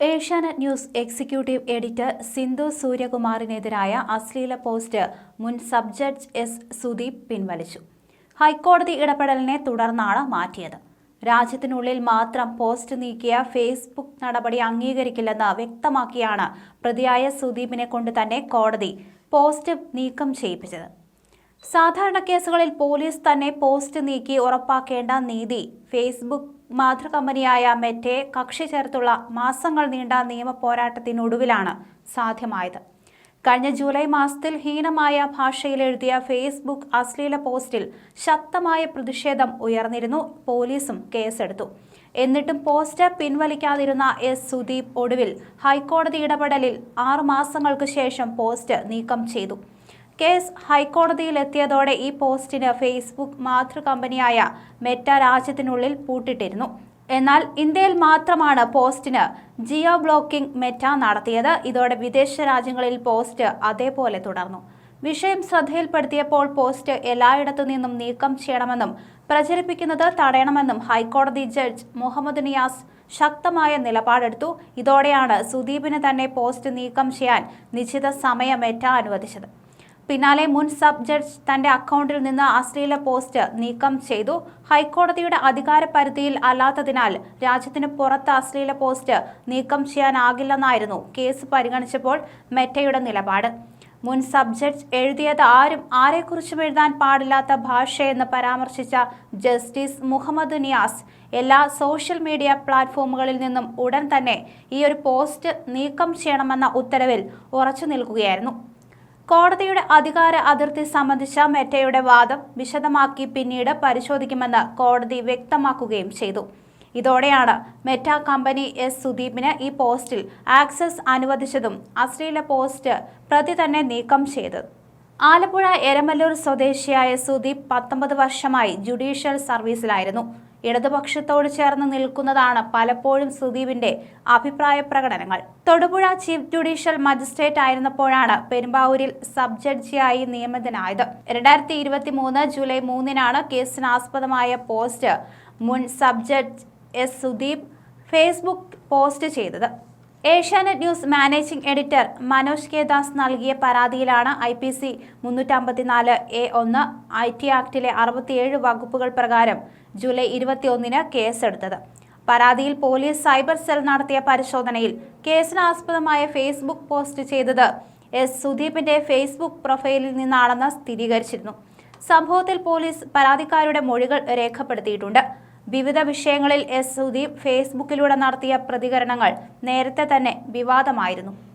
Asianet news executive editor Sindhu സൂര്യകുമാറിനെതിരായ അശ്ലീല post മുൻ sub judge S Sudeep പിൻവലിച്ചു. ഹൈക്കോടതി ഇടപെടലിനെ തുടർന്നാണ് മാറ്റിയത്. രാജ്യത്തിനുള്ളിൽ മാത്രം പോസ്റ്റ് നീക്കിയ ഫേസ്ബുക്ക് നടപടി അംഗീകരിക്കില്ലെന്ന് വ്യക്തമാക്കിയാണ് പ്രതിയായ സുദീപിനെ കൊണ്ട് തന്നെ കോടതി പോസ്റ്റ് നീക്കം ചെയ്യിപ്പിച്ചത്. സാധാരണ കേസുകളിൽ പോലീസ് തന്നെ പോസ്റ്റ് നീക്കി ഉറപ്പാക്കേണ്ട നീതി ഫേസ്ബുക്ക് മാതൃകമ്പനിയായ മെറ്റെ കക്ഷി ചേർത്തുള്ള മാസങ്ങൾ നീണ്ട നിയമ പോരാട്ടത്തിനൊടുവിലാണ് സാധ്യമായത്. കഴിഞ്ഞ ജൂലൈ മാസത്തിൽ ഹീനമായ ഭാഷയിൽ എഴുതിയ ഫേസ്ബുക്ക് അശ്ലീല പോസ്റ്റിൽ ശക്തമായ പ്രതിഷേധം ഉയർന്നിരുന്നു. പോലീസും കേസെടുത്തു. എന്നിട്ടും പോസ്റ്റർ പിൻവലിക്കാതിരുന്ന എസ് സുദീപ് ഒടുവിൽ ഹൈക്കോടതി ഇടപെടലിൽ ആറു മാസങ്ങൾക്ക് ശേഷം പോസ്റ്റ് നീക്കം ചെയ്തു. കേസ് ഹൈക്കോടതിയിൽ എത്തിയതോടെ ഈ പോസ്റ്റിന് ഫേസ്ബുക്ക് മാതൃകമ്പനിയായ മെറ്റ രാജ്യത്തിനുള്ളിൽ പൂട്ടിട്ടിരുന്നു. എന്നാൽ ഇന്ത്യയിൽ മാത്രമാണ് പോസ്റ്റിന് ജിയോ ബ്ലോക്കിംഗ് മെറ്റ നടത്തിയത്. ഇതോടെ വിദേശ രാജ്യങ്ങളിൽ പോസ്റ്റ് അതേപോലെ തുടർന്നു. വിഷയം ശ്രദ്ധയിൽപ്പെടുത്തിയപ്പോൾ പോസ്റ്റ് എല്ലായിടത്തു നിന്നും നീക്കം ചെയ്യണമെന്നും പ്രചരിപ്പിക്കുന്നത് തടയണമെന്നും ഹൈക്കോടതി ജഡ്ജ് മുഹമ്മദ് നിയാസ് ശക്തമായ നിലപാടെടുത്തു. ഇതോടെയാണ് സുദീപിന് തന്നെ പോസ്റ്റ് നീക്കം ചെയ്യാൻ നിശ്ചിത സമയം അനുവദിച്ചത്. പിന്നാലെ മുൻ സബ് ജഡ്ജ് തന്റെ അക്കൗണ്ടിൽ നിന്ന് അശ്ലീല പോസ്റ്റ് നീക്കം ചെയ്തു. ഹൈക്കോടതിയുടെ അധികാര പരിധിയിൽ അല്ലാത്തതിനാൽ രാജ്യത്തിന് പുറത്ത് അശ്ലീല പോസ്റ്റ് നീക്കം ചെയ്യാനാകില്ലെന്നായിരുന്നു കേസ് പരിഗണിച്ചപ്പോൾ മെറ്റയുടെ നിലപാട്. മുൻ സബ് ജഡ്ജ് എഴുതിയത് ആരും ആരെക്കുറിച്ചും എഴുതാൻ പാടില്ലാത്ത ഭാഷയെന്ന് പരാമർശിച്ച ജസ്റ്റിസ് മുഹമ്മദ് നിയാസ് എല്ലാ സോഷ്യൽ മീഡിയ പ്ലാറ്റ്ഫോമുകളിൽ നിന്നും ഉടൻ തന്നെ ഈ ഒരു പോസ്റ്റ് നീക്കം ചെയ്യണമെന്ന ഉത്തരവിൽ ഉറച്ചു നിൽക്കുകയായിരുന്നു. കോടതിയുടെ അധികാര അതിർത്തി സംബന്ധിച്ച മെറ്റയുടെ വാദം വിശദമാക്കി പിന്നീട് പരിശോധിക്കുമെന്ന് കോടതി വ്യക്തമാക്കുകയും ചെയ്തു. ഇതോടെയാണ് മെറ്റ കമ്പനി എസ് സുദീപിന് ഈ പോസ്റ്റിൽ ആക്സസ് അനുവദിച്ചതും അശ്ലീല പോസ്റ്റ് പ്രതി തന്നെ നീക്കം ചെയ്തത്. ആലപ്പുഴ എരമല്ലൂർ സ്വദേശിയായ സുദീപ് പത്തൊമ്പത് വർഷമായി ജുഡീഷ്യൽ സർവീസിലായിരുന്നു. ഇടതുപക്ഷത്തോട് ചേർന്ന് നിൽക്കുന്നതാണ് പലപ്പോഴും സുദീപിന്റെ അഭിപ്രായ പ്രകടനങ്ങൾ. തൊടുപുഴ ചീഫ് ജുഡീഷ്യൽ മജിസ്ട്രേറ്റ് ആയിരുന്നപ്പോഴാണ് പെരുമ്പാവൂരിൽ സബ് ജഡ്ജിയായി നിയമിതനായത്. രണ്ടായിരത്തി ഇരുപത്തി മൂന്ന് ജൂലൈ മൂന്നിനാണ് കേസിനാസ്പദമായ പോസ്റ്റ് മുൻ sub judge S Sudeep Facebook post ചെയ്തത്. Asianet news managing editor Manoj K Das നൽകിയ പരാതിയിലാണ് ഐ പി സി മുന്നൂറ്റമ്പത്തിനാല് എ ഒന്ന് ഐ ടി ആക്ടിലെ അറുപത്തിയേഴ് വകുപ്പുകൾ പ്രകാരം ജൂലൈ ഇരുപത്തിയൊന്നിന് കേസെടുത്തത്. പരാതിയിൽ പോലീസ് സൈബർ സെൽ നടത്തിയ പരിശോധനയിൽ കേസിനാസ്പദമായ ഫേസ്ബുക്ക് പോസ്റ്റ് ചെയ്തത് എസ് സുദീപിന്റെ ഫേസ്ബുക്ക് പ്രൊഫൈലിൽ നിന്നാണെന്ന് സ്ഥിരീകരിച്ചിരുന്നു. സംഭവത്തിൽ പോലീസ് പരാതിക്കാരുടെ മൊഴികൾ രേഖപ്പെടുത്തിയിട്ടുണ്ട്. വിവിധ വിഷയങ്ങളിൽ എസ് സുദീപ് ഫേസ്ബുക്കിലൂടെ നടത്തിയ പ്രതികരണങ്ങൾ നേരത്തെ തന്നെ വിവാദമായിരുന്നു